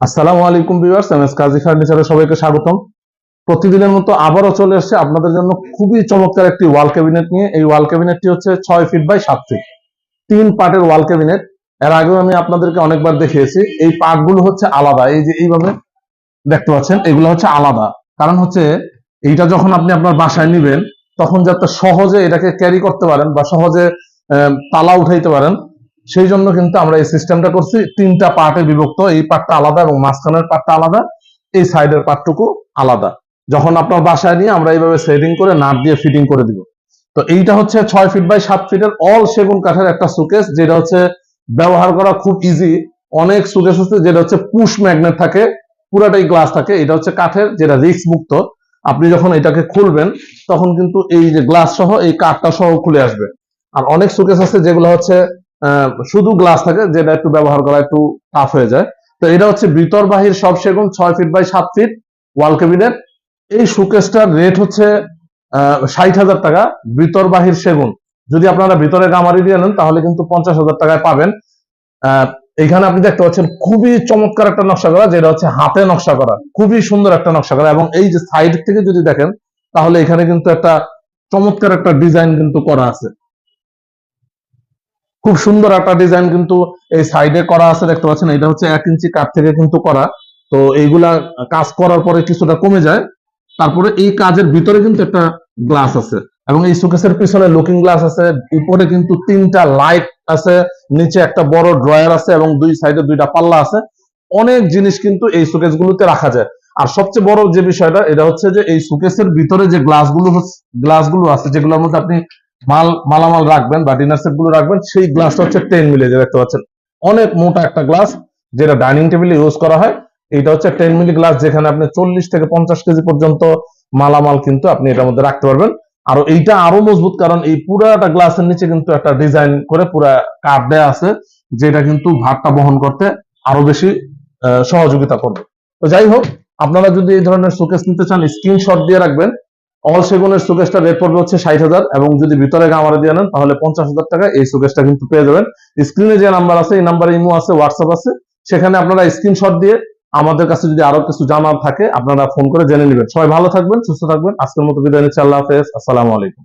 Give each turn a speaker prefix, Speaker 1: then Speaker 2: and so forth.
Speaker 1: আসসালামু আলাইকুম viewers, M S Kazi ফার্নিচারে সবাইকে স্বাগতম। প্রতিদিনের মতো আবারও চলে এসেছে আপনাদের জন্য খুবই চমৎকার একটি ওয়াল ক্যাবিনেট নিয়ে। এই ওয়াল ক্যাবিনেটটি হচ্ছে ছয় ফিট বাই সাত ফিট। তিন পার্টের ওয়াল ক্যাবিনেট। এর আগেও আমি আপনাদেরকে অনেকবার দেখিয়েছি। এই পার্টগুলো হচ্ছে আলাদা। এই যে এইভাবে দেখতে পাচ্ছেন, এগুলো হচ্ছে আলাদা। কারণ হচ্ছে এইটা যখন আপনি আপনার বাসায় নিবেন, তখন যাতে সহজে এটাকে ক্যারি করতে পারেন বা সহজে তালা উঠাইতে পারেন সেই জন্য কিন্তু আমরা এই সিস্টেমটা করছি। তিনটা পার্টে বিভক্ত, এই পার্টটা আলাদা এবং মাঝখানের পার্টটা আলাদা, এই সাইডের পার্টটুকু আলাদা। যখন আপনার বাসায় নিয়ে আমরা এইভাবে সেটিং করে নাট দিয়ে ফিটিং করে দিব। তো এইটা হচ্ছে ছয় ফিট বাই সাত ফিটের অল সেগুন কাঠের একটা সুকেস যেটা হচ্ছে ব্যবহার করা খুব ইজি অনেক সুকেস আছে যেটা হচ্ছে পুশ ম্যাগনেট থাকে, পুরাটাই গ্লাস থাকে। এটা হচ্ছে কাঠের, যেটা রিস্ক মুক্ত। আপনি যখন এটাকে খুলবেন, তখন কিন্তু এই যে গ্লাস সহ এই কাঠটা সহ খুলে আসবে। আর অনেক সুকেস আছে যেগুলো হচ্ছে শুধু গ্লাস থাকে, যেটা একটু ব্যবহার করা একটু টাফ হয়ে যায়। তো এটা হচ্ছে ভিতর বাহির সব সেগুন, ছয় ফিট বাই সাত ফিট ওয়াল ক্যাবিনেট এই শোকেসটার রেট হচ্ছে ষাট হাজার টাকা ভিতর বাহির সেগুন। যদি আপনারা ভিতরে গামারি দিয়ে নেন, তাহলে কিন্তু পঞ্চাশ হাজার টাকায় পাবেন। এখানে আপনি দেখতে পাচ্ছেন খুবই চমৎকার একটা নকশা করা, যেটা হচ্ছে হাতে নকশা করা। খুবই সুন্দর একটা নকশা করা, এবং এই যে সাইড থেকে যদি দেখেন, তাহলে এখানে কিন্তু একটা চমৎকার একটা ডিজাইন কিন্তু করা আছে। খুব সুন্দর একটা ডিজাইন কিন্তু এই সাইডে করা আছে, দেখতে পাচ্ছেন, এটা হচ্ছে এক ইঞ্চি কাঠ থেকে কিন্তু করা। তো এইগুলা কাজ করার পরে কিছুটা কমে যায়। তারপরে এই কাজের ভিতরে কিন্তু একটা গ্লাস আছে। এবং এই সুকেসের পিছনে লুকিং গ্লাস আছে, উপরে কিন্তু তিনটা লাইট আছে, নিচে একটা বড় ড্রয়ার আছে এবং দুই সাইডে দুইটা পাল্লা আছে। অনেক জিনিস কিন্তু এই সুকেস গুলোতে রাখা যায়। আর সবচেয়ে বড় যে বিষয়টা, এটা হচ্ছে যে এই সুকেসের ভিতরে যে গ্লাসগুলো গ্লাসগুলো আছে, যেগুলোর মধ্যে আপনি মাল, মালামাল রাখবেন বা ডিনার সেটগুলো রাখবেন, সেই গ্লাসটা হচ্ছে টেন মিলি যে দেখতে পাচ্ছেন? অনেক মোটা একটা গ্লাস যেটা ডাইনিং টেবিলে ইউজ করা হয়। এটা হচ্ছে টেন মিলি গ্লাস যেখানে আপনি চল্লিশ থেকে পঞ্চাশ কেজি পর্যন্ত মালামাল কিন্তু আপনি এটার মধ্যে রাখতে পারবেন। আর এইটা আরও মজবুত, কারণ এই পুরাটা গ্লাসের নিচে কিন্তু একটা ডিজাইন করে পুরা কাঠ দেয়া আছে, যেটা কিন্তু ভাতটা বহন করতে আরও বেশি সহযোগিতা করবে। তো যাই হোক, আপনারা যদি এই ধরনের শোকেস নিতে চান স্ক্রিনশট দিয়ে রাখবেন। অল সেগুনের সুকেশটা রেট পড়বে হচ্ছে ষাট হাজার এবং যদি ভিতরে গামারে দিয়ে নেন, তাহলে পঞ্চাশ হাজার টাকা এই সুকেশটা কিন্তু পেয়ে যাবেন। স্ক্রিনে যে নাম্বার আছে, এই নাম্বারে ইমো আছে হোয়াটসঅ্যাপ আছে। সেখানে আপনারা স্ক্রিনশট দিয়ে আমাদের কাছে যদি আরও কিছু জানার থাকে, আপনারা ফোন করে জেনে নেবেন। সবাই ভালো থাকবেন, সুস্থ থাকবেন। আজকের মতো বিদায় নিচ্ছি, আল্লাহ হাফেজ। আসসালামু আলাইকুম।